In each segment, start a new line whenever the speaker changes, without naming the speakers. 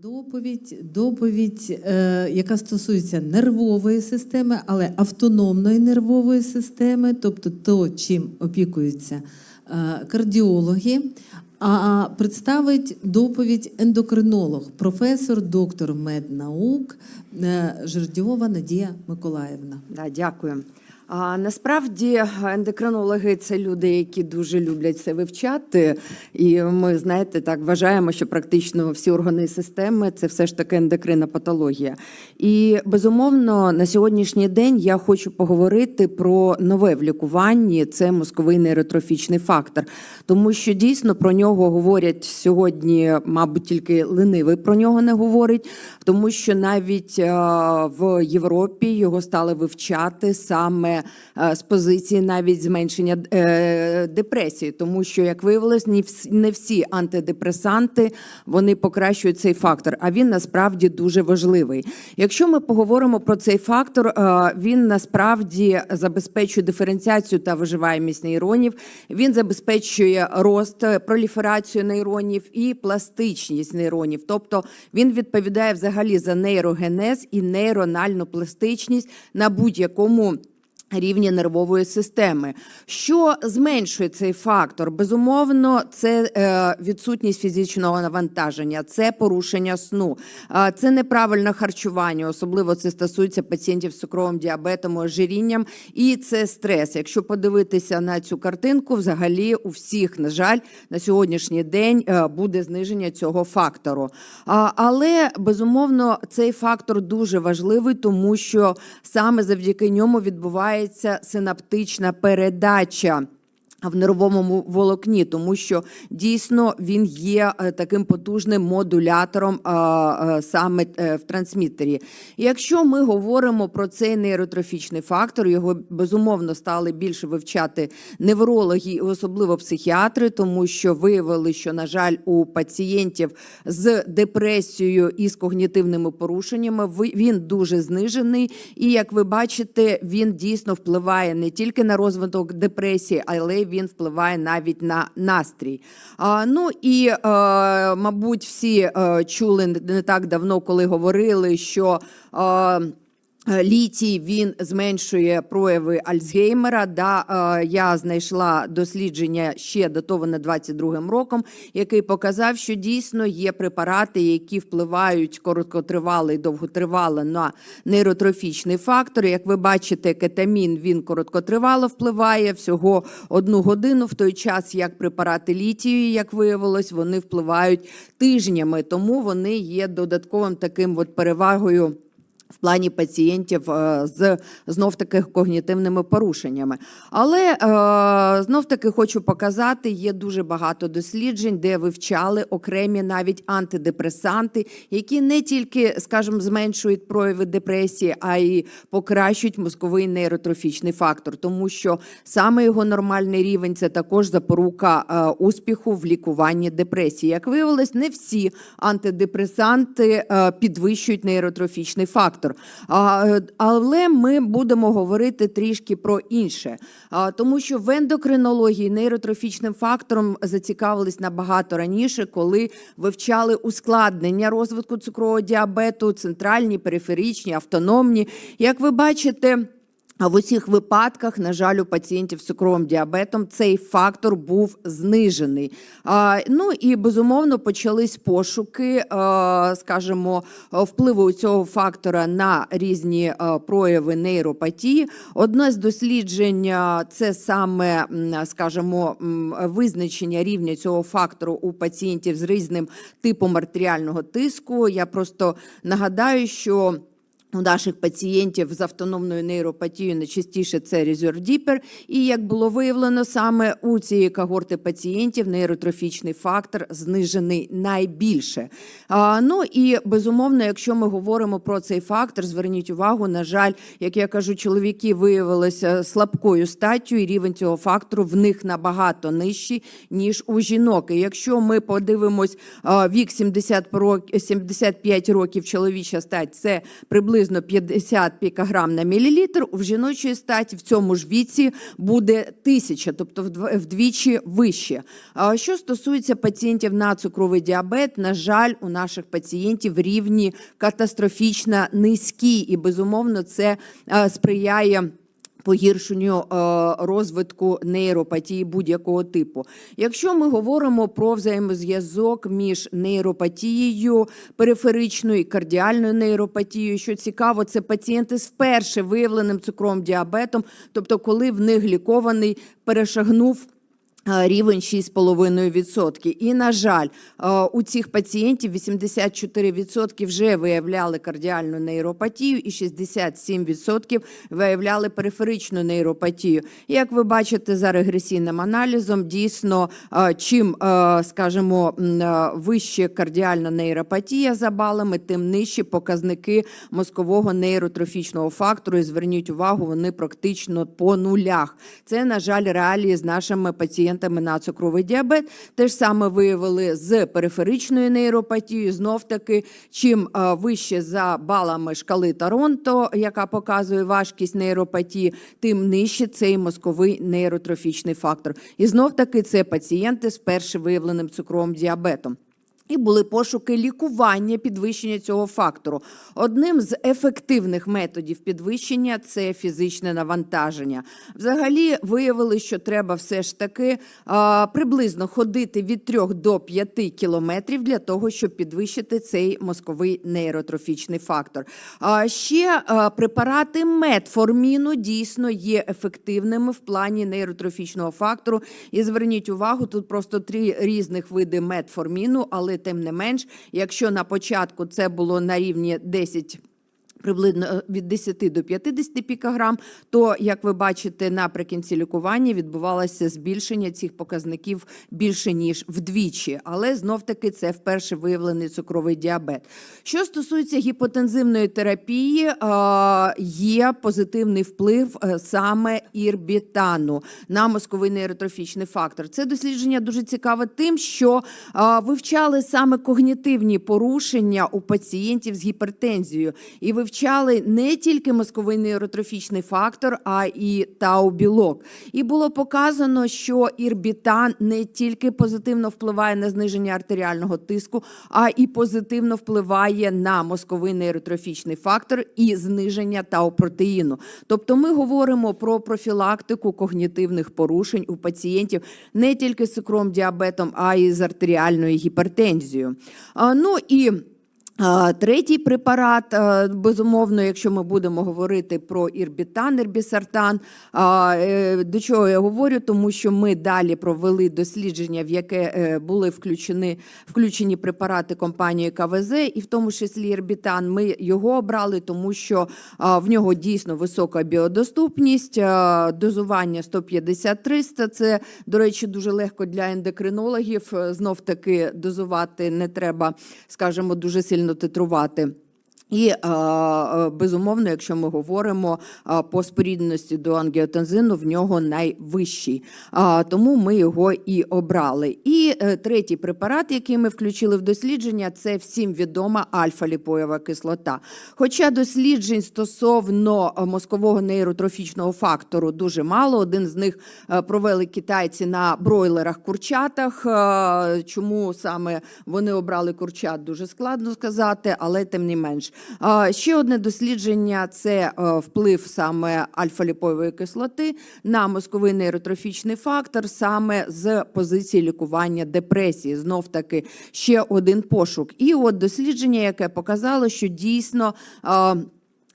Доповідь, доповідь, е, яка стосується нервової системи, але автономної нервової системи, тобто то, чим опікуються е, кардіологи. А представить доповідь ендокринолог, професор, доктор меднаук е, Жердьова Надія Миколаївна.
Да, дякую. А насправді ендокринологи це люди, які дуже люблять це вивчати. І ми, знаєте, так вважаємо, що практично всі органи і системи це все ж таки ендокринна патологія. І безумовно, на сьогоднішній день я хочу поговорити про нове в лікуванні це мозковий нейротрофічний фактор, тому що дійсно про нього говорять сьогодні, мабуть, тільки ленивий про нього не говорить, тому що навіть в Європі його стали вивчати саме е, з позиції навіть зменшення е, депресії, тому що, як виявилось, не всі, антидепресанти вони покращують цей фактор, а він насправді дуже важливий. Якщо ми поговоримо про цей фактор, е, він насправді забезпечує диференціацію та виживаємість нейронів. Він забезпечує рост, проліферацію нейронів і пластичність нейронів. Тобто він відповідає взагалі за нейрогенез і нейрональну пластичність на будь-якому. Рівні нервової системи, що зменшує цей фактор, безумовно, це е, відсутність фізичного навантаження, це порушення сну, це неправильне харчування, особливо це стосується пацієнтів з цукровим діабетом, ожирінням, і це стрес. Якщо подивитися на цю картинку, взагалі у всіх, на жаль, на сьогоднішній день е, буде зниження цього фактору. Але безумовно цей фактор дуже важливий, тому що саме завдяки ньому відбувається синаптична передача. В нервовому волокні, тому що дійсно він є е, таким потужним модулятором е, саме е, в трансмітері. Якщо ми говоримо про цей нейротрофічний фактор, його безумовно стали більше вивчати неврологи, особливо психіатри, тому що виявили, що на жаль, у пацієнтів з депресією і з когнітивними порушеннями він дуже знижений. І як ви бачите, він дійсно впливає не тільки на розвиток депресії, але він впливає навіть на настрій. А, ну і е, мабуть, всі е, чули не так давно, коли говорили, що. Е, Літій він зменшує прояви Альцгеймера. Да, е, я знайшла дослідження ще датоване 22-м роком, який показав, що дійсно є препарати, які впливають короткотривало і довготривало на нейротрофічний фактор. Як ви бачите, кетамін він короткотривало впливає всього одну годину, в той час як препарати літію, як виявилось, вони впливають тижнями, тому вони є додатковим таким от перевагою в плані пацієнтів е, з знов таки когнітивними порушеннями. Але е, знов таки хочу показати, є дуже багато досліджень, де вивчали окремі навіть антидепресанти, які не тільки, скажімо, зменшують прояви депресії, а й покращують мозковий нейротрофічний фактор, тому що саме його нормальний рівень це також запорука е, успіху в лікуванні депресії. Як виявилось, не всі антидепресанти підвищують нейротрофічний фактор. А, е, Але ми будемо говорити трішки про інше, тому що в ендокринології нейротрофічним фактором зацікавились набагато раніше, коли вивчали ускладнення розвитку цукрового діабету, центральні, периферичні, автономні. Як ви бачите. А в усіх випадках, на жаль, у пацієнтів з цукровим діабетом цей фактор був знижений. Ну і безумовно почались пошуки, а, скажімо, впливу цього фактора на різні а, прояви нейропатії. Одне з досліджень це саме, скажімо, визначення рівня цього фактору у пацієнтів з різним типом артеріального тиску. Я просто нагадаю, що у наших пацієнтів з автономною нейропатією найчастіше це резервдіпер. І як було виявлено, саме у цієї когорти пацієнтів нейротрофічний фактор знижений найбільше. А, ну і безумовно, якщо ми говоримо про цей фактор, зверніть увагу, на жаль, як я кажу, чоловіки виявилися слабкою статтю, і рівень цього фактору в них набагато нижчий, ніж у жінок. І якщо ми подивимось вік 70 рок- 75 років чоловіча стать, це приблизно приблизно 50 пікограм на мілілітр, у жіночої статі в цьому ж віці буде тисяча, тобто вдвічі вище. А Що стосується пацієнтів на цукровий діабет, на жаль, у наших пацієнтів рівні катастрофічно низькі, і безумовно це е, сприяє. Погіршенню е, розвитку нейропатії будь-якого типу. Якщо ми говоримо про взаємозв'язок між нейропатією, периферичною і кардіальною нейропатією, що цікаво, це пацієнти з вперше виявленим цукровим діабетом, тобто коли в них лікований перешагнув рівень 6,5%. І, на жаль, е, у цих пацієнтів 84% вже виявляли кардіальну нейропатію і 67% виявляли периферичну нейропатію. Як ви бачите за регресійним аналізом, дійсно, е, чим, е, скажімо, е, вище кардіальна нейропатія за балами, тим нижчі показники мозкового нейротрофічного фактору. І зверніть увагу, вони практично по нулях. Це, на жаль, реалії з нашими пацієнтами на цукровий діабет. Те ж саме виявили з периферичною нейропатією. Знов таки, чим е, вище за балами шкали Торонто, яка показує важкість нейропатії, тим нижче цей мозковий нейротрофічний фактор. І знов таки це пацієнти з першим виявленим цукровим діабетом. І були пошуки лікування підвищення цього фактору. Одним з ефективних методів підвищення це фізичне навантаження. Взагалі виявили, що треба все ж таки а, приблизно ходити від 3 до 5 кілометрів для того, щоб підвищити цей мозковий нейротрофічний фактор. А ще а, препарати метформіну дійсно є ефективними в плані нейротрофічного фактору. І зверніть увагу, тут просто три різних види метформіну, але тим не менш, якщо на початку це було на рівні 10 Приблизно е, від 10 до 50 пікограм, то як ви бачите, наприкінці лікування відбувалося збільшення цих показників більше ніж вдвічі, але знов таки це вперше виявлений цукровий діабет. Що стосується гіпотензивної терапії, е, є позитивний вплив е, саме ірбітану на мозковий нейротрофічний фактор. Це дослідження дуже цікаве тим, що вивчали саме когнітивні порушення у пацієнтів з гіпертензією і вивчали не тільки мозковий нейротрофічний фактор, а і тау-білок. І було показано, що ірбітан не тільки позитивно впливає на зниження артеріального тиску, а і позитивно впливає на мозковий нейротрофічний фактор і зниження тау-протеїну. Тобто ми говоримо про профілактику когнітивних порушень у пацієнтів не тільки з цукровим діабетом, а й з артеріальною гіпертензією. Ну і Третій препарат, безумовно, якщо ми будемо говорити про ірбітан, ірбісартан, е, до чого я говорю, тому що ми далі провели дослідження, в яке е, були включені, включені препарати компанії КВЗ, і в тому числі ірбітан. Ми його обрали, тому що в нього дійсно висока біодоступність, дозування 150-300. Це, до речі, дуже легко для ендокринологів. Знов таки дозувати не треба, скажімо, дуже сильно титрувати. І е, е, безумовно, якщо ми говоримо е, по спорідності до ангіотензину, в нього найвищий. Тому ми його і обрали. І третій препарат, який ми включили в дослідження, це всім відома альфа-ліпоєва кислота. Хоча досліджень стосовно мозкового нейротрофічного фактору дуже мало. Один з них провели китайці на бройлерах курчатах. Е, Чому саме вони обрали курчат, дуже складно сказати, але тим не менш. Ще одне дослідження це е, вплив саме альфа-ліпоєвої кислоти на мозковий нейротрофічний фактор саме з позиції лікування депресії. Знов таки ще один пошук. І от дослідження, яке показало, що дійсно.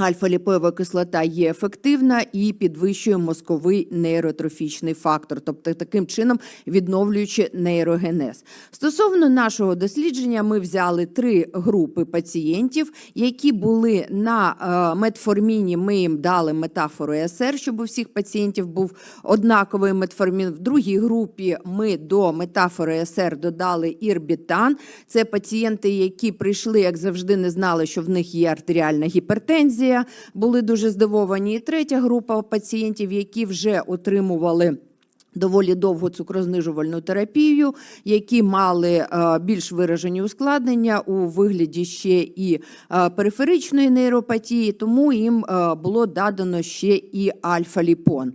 Альфа-ліпоєва кислота є ефективна і підвищує мозковий нейротрофічний фактор, тобто таким чином відновлюючи нейрогенез. Стосовно нашого дослідження, ми взяли три групи пацієнтів, які були на е, метформіні. Ми їм дали метафору ЕСР, щоб у всіх пацієнтів був однаковий метформін. В другій групі ми до метафори ЕСР додали ірбітан. Це пацієнти, які прийшли, як завжди, не знали, що в них є артеріальна гіпертензія. Були дуже здивовані. І третя група пацієнтів, які вже отримували. Доволі довгу цукрознижувальну терапію, які мали е, більш виражені ускладнення у вигляді ще і е, периферичної нейропатії, тому їм е, було дадано ще і альфа-ліпон.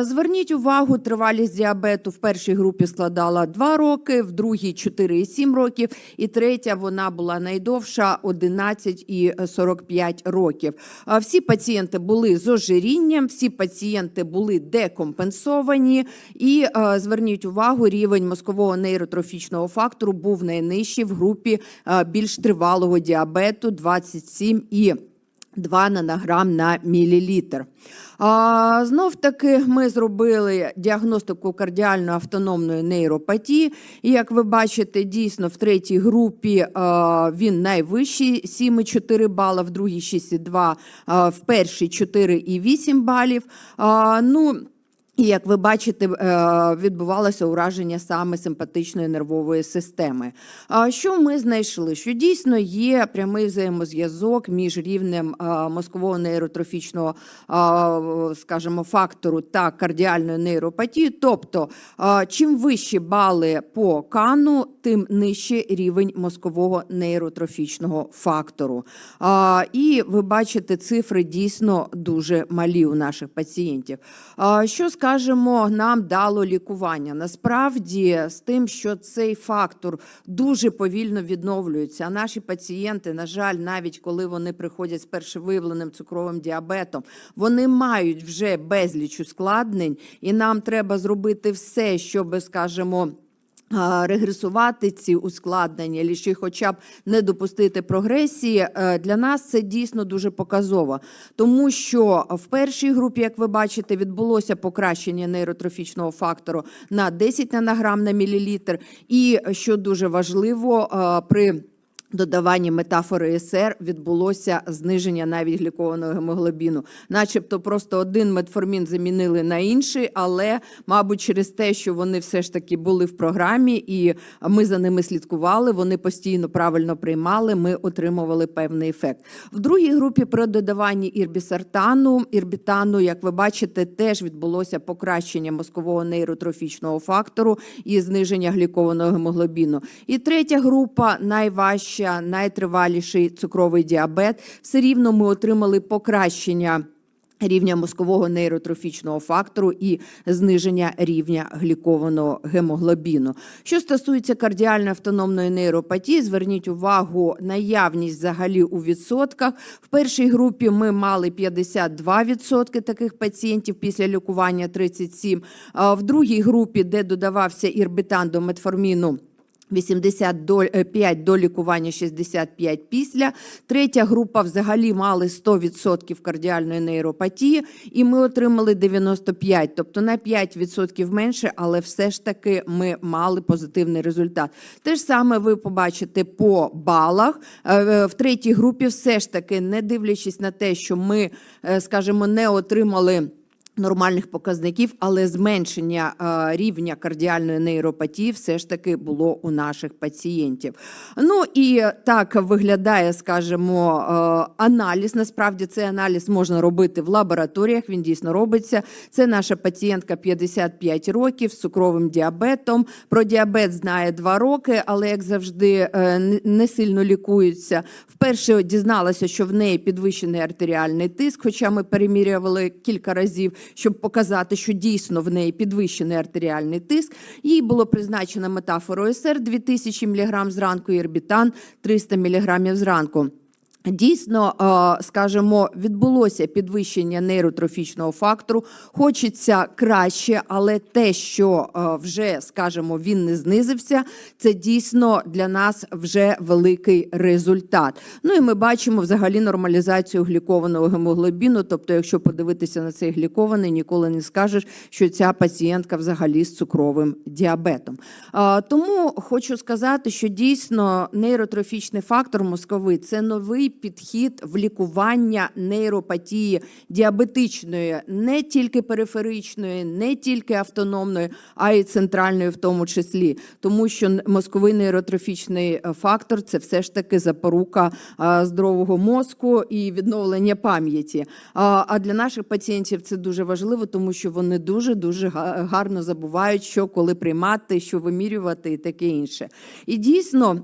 Зверніть увагу, тривалість діабету в першій групі складала 2 роки, в другій 4,7 років, і третя вона була найдовша 11 і 45 років. Всі пацієнти були з ожирінням, всі пацієнти були декомпенсовані. І е, зверніть увагу, рівень мозкового нейротрофічного фактору був найнижчий в групі е, більш тривалого діабету 27 і 2 нанограм на мілілітр. Знов таки ми зробили діагностику кардіально-автономної нейропатії. І як ви бачите, дійсно в третій групі а, він найвищий 7,4 бала, в другій 6,2, в першій 4,8 балів. А, ну, і як ви бачите, е, відбувалося ураження саме симпатичної нервової системи. Що ми знайшли? Що дійсно є прямий взаємозв'язок між рівнем мозкового нейротрофічного, скажімо, фактору та кардіальної нейропатії. Тобто, чим вищі бали по кану, тим нижчий рівень мозкового нейротрофічного фактору. А, І ви бачите, цифри дійсно дуже малі у наших пацієнтів. А, Що скажемо, нам дало лікування? Насправді, з тим, що цей фактор дуже повільно відновлюється. А наші пацієнти, на жаль, навіть коли вони приходять з першовиявленим цукровим діабетом, вони мають вже безліч ускладнень, і нам треба зробити все, щоб, скажімо, Регресувати ці ускладнення, чи хоча б не допустити прогресії, е, для нас це дійсно дуже показово, тому що в першій групі, як ви бачите, відбулося покращення нейротрофічного фактору на 10 нанограм на мілілітр, і що дуже важливо, е, при додаванні метафори СР відбулося зниження навіть глікованого гемоглобіну. Начебто просто один метформін замінили на інший, але, мабуть, через те, що вони все ж таки були в програмі, і ми за ними слідкували, вони постійно правильно приймали, ми отримували певний ефект. В другій групі при додаванні ірбісартану, ірбітану, як ви бачите, теж відбулося покращення мозкового нейротрофічного фактору і зниження глікованого гемоглобіну. І третя група найважча, найтриваліший цукровий діабет. Все рівно ми отримали покращення. Рівня мозкового нейротрофічного фактору і зниження рівня глікованого гемоглобіну. Що стосується кардіальної автономної нейропатії, зверніть увагу наявність взагалі у відсотках. В першій групі ми мали 52% таких пацієнтів після лікування 37%. А В другій групі, де додавався ірбітан до метформіну, 85 до лікування, 65 після. Третя група взагалі мали 100% кардіальної нейропатії, і ми отримали 95, тобто на 5% менше, але все ж таки ми мали позитивний результат. Те ж саме ви побачите по балах. Е, В третій групі все ж таки, не дивлячись на те, що ми, е, скажімо, не отримали нормальних показників, але зменшення е, рівня кардіальної нейропатії все ж таки було у наших пацієнтів. Ну і так виглядає, скажімо, е, аналіз. Насправді цей аналіз можна робити в лабораторіях. Він дійсно робиться. Це наша пацієнтка 55 років з цукровим діабетом. Про діабет знає 2 роки, але як завжди е, не- не сильно лікується. Вперше дізналася, що в неї підвищений артеріальний тиск, хоча ми перемірювали кілька разів, щоб показати, що дійсно в неї підвищений артеріальний тиск. Їй було призначено метафору СР 2000 мг зранку і ербітан 300 мг зранку. Дійсно, е, скажімо, відбулося підвищення нейротрофічного фактору. Хочеться краще, але те, що е, вже, скажімо, він не знизився, це дійсно для нас вже великий результат. Ну і ми бачимо взагалі нормалізацію глікованого гемоглобіну. Тобто, якщо подивитися на цей глікований, ніколи не скажеш, що ця пацієнтка взагалі з цукровим діабетом. Е, Тому хочу сказати, що дійсно нейротрофічний фактор мозковий це новий підхід в лікування нейропатії діабетичної, не тільки периферичної, не тільки автономної, а й центральної, в тому числі, тому що мозковий нейротрофічний е, фактор це все ж таки запорука здорового мозку і відновлення пам'яті. А для наших пацієнтів це дуже важливо, тому що вони дуже дуже гарно забувають, що коли приймати, що вимірювати і таке інше. І дійсно.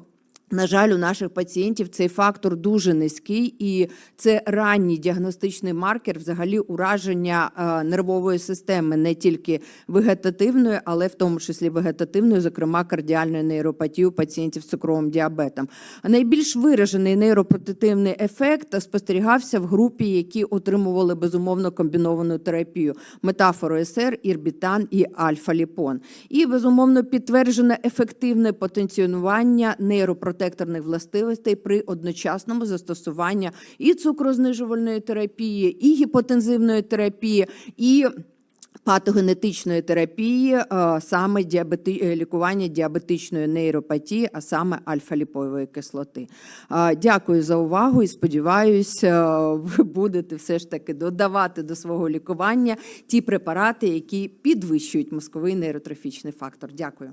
На жаль, у наших пацієнтів цей фактор дуже низький, і це ранній діагностичний маркер взагалі ураження е, нервової системи, не тільки вегетативної, але в тому числі вегетативної, зокрема кардіальної нейропатії у пацієнтів з цукровим діабетом. Найбільш виражений нейропортативний ефект спостерігався в групі, які отримували безумовно комбіновану терапію метафору СР, ірбітан і альфа-ліпон. І безумовно підтверджено ефективне потенціонування нейропротекторних властивостей при одночасному застосуванні і цукрознижувальної терапії, і гіпотензивної терапії, і патогенетичної терапії, е, саме діабети... е, лікування діабетичної нейропатії, а саме альфа-ліпоєвої кислоти. Е, Дякую за увагу і сподіваюся, ви будете все ж таки додавати до свого лікування ті препарати, які підвищують мозковий нейротрофічний фактор. Дякую.